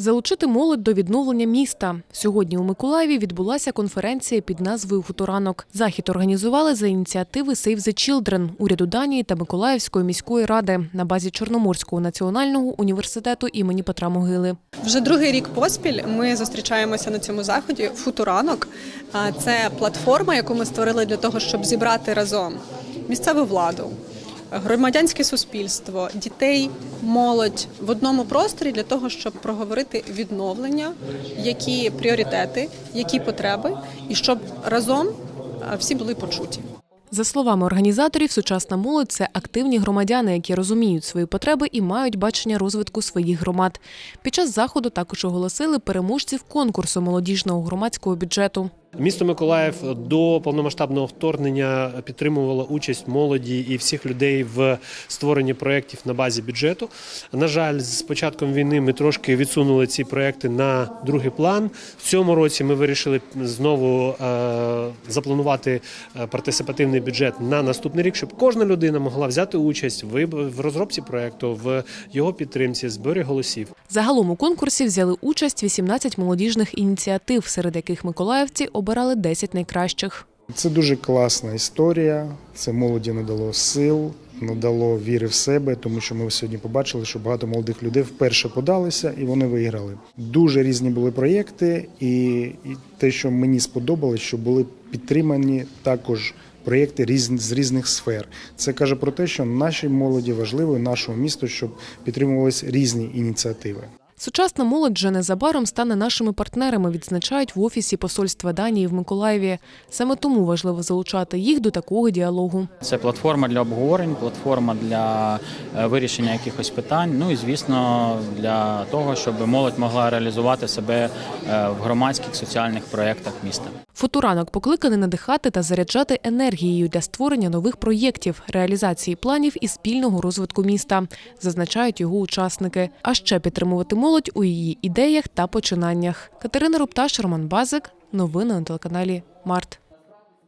Залучити молодь до відновлення міста. Сьогодні у Миколаєві відбулася конференція під назвою Футуранок. Захід організували за ініціативи Save the Children, уряду Данії та Миколаївської міської ради на базі Чорноморського національного університету імені Петра Могили. Вже другий рік поспіль ми зустрічаємося на цьому заході. Футуранок А це платформа, яку ми створили для того, щоб зібрати разом місцеву владу, громадянське суспільство, дітей, молодь в одному просторі для того, щоб проговорити відновлення, які пріоритети, які потреби, і щоб разом всі були почуті. За словами організаторів, сучасна молодь це активні громадяни, які розуміють свої потреби і мають бачення розвитку своїх громад. Під час заходу також оголосили переможців конкурсу молодіжного громадського бюджету. Місто Миколаїв до повномасштабного вторгнення підтримувало участь молоді і всіх людей в створенні проєктів на базі бюджету. На жаль, з початком війни ми трошки відсунули ці проєкти на другий план. В цьому році ми вирішили знову е, запланувати е, партисипативний бюджет на наступний рік, щоб кожна людина могла взяти участь в, розробці проєкту, в його підтримці, зборі голосів. Загалом у конкурсі взяли участь 18 молодіжних ініціатив, серед яких миколаївці обирали 10 найкращих. Це дуже класна історія. Це молоді надало сил, надало віри в себе, тому що ми сьогодні побачили, що багато молодих людей вперше подалися і вони виграли. Дуже різні були проєкти, і, те, що мені сподобалось, що були підтримані також. Проєкти з різних сфер. Це каже про те, що нашій молоді важливо, нашому місту, щоб підтримувались різні ініціативи. Сучасна молодь вже незабаром стане нашими партнерами, відзначають в офісі посольства Данії в Миколаєві. Саме тому важливо залучати їх до такого діалогу. Це платформа для обговорень, платформа для е, вирішення якихось питань. Ну і звісно, для того, щоб молодь могла реалізувати себе е, в громадських соціальних проєктах міста. Футуранок покликаний надихати та заряджати енергією для створення нових проєктів, реалізації планів і спільного розвитку міста, зазначають його учасники. А ще підтримувати молодь у її ідеях та починаннях. Катерина Рупташ, Роман Базик. Новини на телеканалі Март.